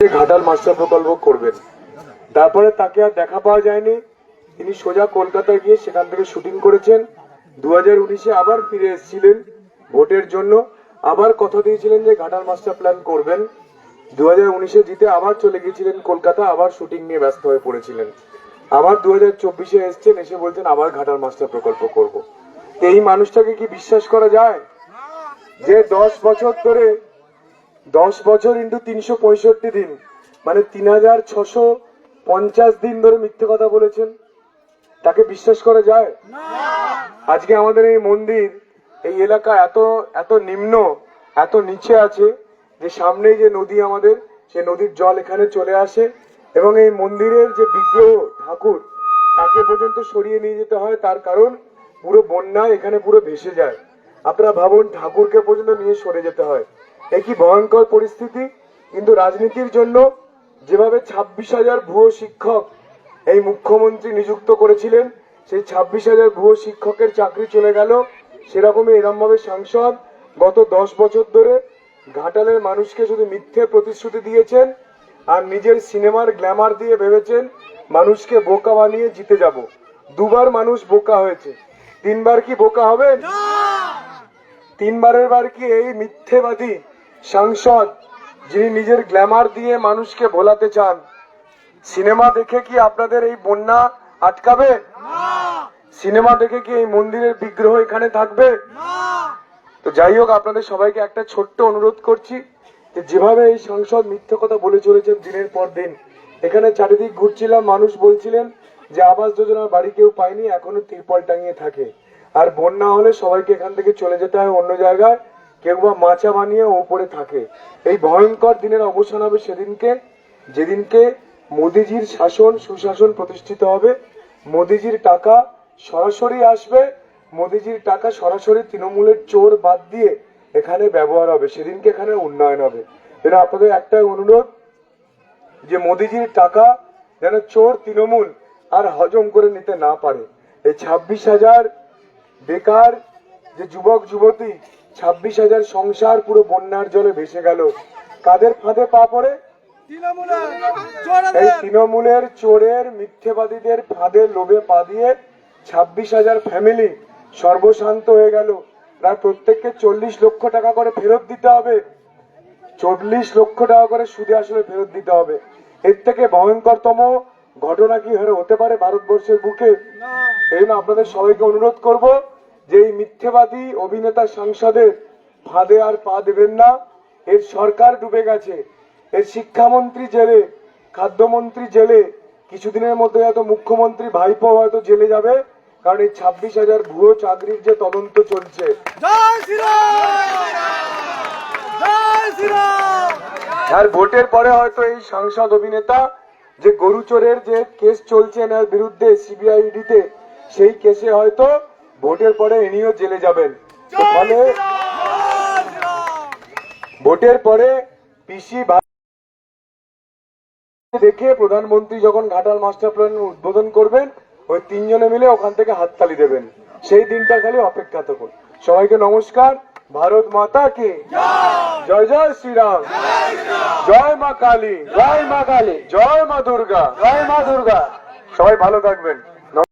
Ghatal master প্রকল্প করবেন। তারপরে তাকে আর দেখা পাওয়া যায়নি। তিনি সোজা কলকাতায় গিয়ে সেখান থেকে শুটিং করেছেন। দু হাজার উনিশে আবার ফিরে এসেছিলেন ভোটের জন্য। আবার কথা দিয়েছিলেন যে ঘাটাল মাস্টার প্ল্যান করবেন। দু হাজার উনিশে জিতে আবার চলে গিয়েছিলেন কলকাতা, আবার শুটিং নিয়ে ব্যস্ত হয়ে পড়েছিলেন। আবার দু হাজার চব্বিশে এসছেন, এসে বলছেন, আবার ঘাটাল মাস্টার প্রকল্প করব। এই মানুষটাকে কি বিশ্বাস করা যায়? যে দশ বছর ধরে দশ বছর ইন্টু তিনশো পঁয়ষট্টি দিন মানে তিন হাজার ছশো পঞ্চাশ দিন ধরে মিথ্যে কথা বলেছেন। তাকে বিশ্বাস করা যায়? আজকে আমাদের এই মন্দির এই এলাকা এত এত নিম্ন এত নিচে আছে যে সামনেই যে নদী আমাদের সেই নদীর জল এখানে চলে আসে এবং এই মন্দিরের যে বিগ্রহ ঠাকুর তাকে পর্যন্ত সরিয়ে নিয়ে যেতে হয়। তার কারণ পুরো বন্যায় এখানে পুরো ভেসে যায়। আপনারা ভাবুন ঠাকুরকে পর্যন্ত নিয়ে সরে যেতে হয়। এ কি ভয়ঙ্কর পরিস্থিতি? কিন্তু রাজনীতির জন্য যেভাবে ছাব্বিশ হাজার ভুয়ো শিক্ষক এই মুখ্যমন্ত্রী নিযুক্ত করেছিলেন সেই ছাব্বিশ হাজার ভুয়ো শিক্ষকের চাকরি চলে গেল। সেরকমই এরমভাবে সাংসদ গত দশ বছর ধরে ঘাটালের মানুষকে শুধু মিথ্যে প্রতিশ্রুতি দিয়েছেন আর নিজের সিনেমার গ্ল্যামার দিয়ে ভেবেছেন মানুষকে বোকা বানিয়ে জিতে যাব। দুবার মানুষ বোকা হয়েছে। তিনবার কি বোকা হবেন তিনবারের বার কি এই মিথ্যেবাদী সাংসদ, যিনি নিজের গ্ল্যামার দিয়ে মানুষকে ভোলাতে চান। সিনেমা দেখে কি আপনাদের এই বন্যা আটকাবে? সিনেমা দেখে কি এই মন্দিরের বিগ্রহ এখানে থাকবে? তো যাই হোক, আপনাদের সবাইকে একটা ছোট্ট অনুরোধ করছি যে যেভাবে এই সংসদ মিথ্যে কথা বলে চলেছেন দিনের পর দিন, এখানে চারিদিক ঘুরছিলাম, মানুষ বলছিলেন যে আবাস যোজনার বাড়ি কেউ পায়নি, এখনও তিরপল টাঙিয়ে থাকে। আর বন্যা হলে সবাইকে এখান থেকে চলে যেতে হয় অন্য জায়গায়। কেউ বা মাচা বানিয়ে ওপরে থাকে। এই ভয়ঙ্কর দিনের অবসান হবে সেদিনকে, যেদিনকে মোদিজির শাসন, সুশাসন প্রতিষ্ঠিত হবে। মোদিজির টাকা সরাসরি আসবে, মোদিজির টাকা সরাসরি তৃণমূলের চোর বাদ দিয়ে এখানে ব্যবহার হবে, সেদিনকে এখানে উন্নয়ন হবে। এটা আপনাদের একটাই অনুরোধ, যে মোদিজির টাকা যেন চোর তৃণমূল আর হজম করে নিতে না পারে। এই ছাব্বিশ হাজার বেকার যে যুবক, যুবতী ছাব্বিশ হাজার সংসার পুরো বন্যার জলে ভেসে গেল। কাদের ফাঁদে পা পড়ে? এই তৃণমূলের চোরের মিথ্যেবাদীদের ফাঁদে লোভে পা দিয়ে ছাব্বিশ হাজার ফ্যামিলি সর্বশান্ত হয়ে গেল। প্রায় প্রত্যেককে চল্লিশ লক্ষ টাকা করে ফেরত দিতে হবে। চল্লিশ লক্ষ টাকা করে সুদে আসলে ফেরত দিতে হবে। এর থেকে ভয়ঙ্করতম ঘটনা কি হতে পারে ভারতবর্ষের বুকে? এই জন্য আপনাদের সবাইকে অনুরোধ করব যে এই মিথ্যেবাদী অভিনেতা সাংসদের ফাঁদে আর পা দেবেন না এর সরকার ডুবে গেছে। এর শিক্ষামন্ত্রী জেলে খাদ্যমন্ত্রী জেলে কিছুদিনের মধ্যে হয়তো মুখ্যমন্ত্রী ভাইপো হয়তো জেলে যাবে কারণ এই ছাব্বিশ হাজার ভুয়ো চাকরির যে তদন্ত চলছে। আর ভোটের পরে হয়তো এই সাংসদ অভিনেতা যে গরু চোরের যে কেস চলছে এনার বিরুদ্ধে সিবিআইডিতে সেই কেসে হয়তো ভোটের পরে ইনিও জেলে যাবেন। ফলে ভোটের পরে পিসি দেখে প্রধানমন্ত্রী যখন ঘাটাল মাস্টার প্ল্যান উদ্বোধন করবেন ওই তিনজনে মিলে ওখান থেকে হাততালি দেবেন। সেই দিনটা খালি অপেক্ষা থাকুন সবাইকে নমস্কার। ভারত মাতা কি জয় জয় শ্রীরাম! জয় মা কালী! জয় মা কালী! জয় মা দুর্গা! জয় মা দুর্গা! সবাই ভালো থাকবেন।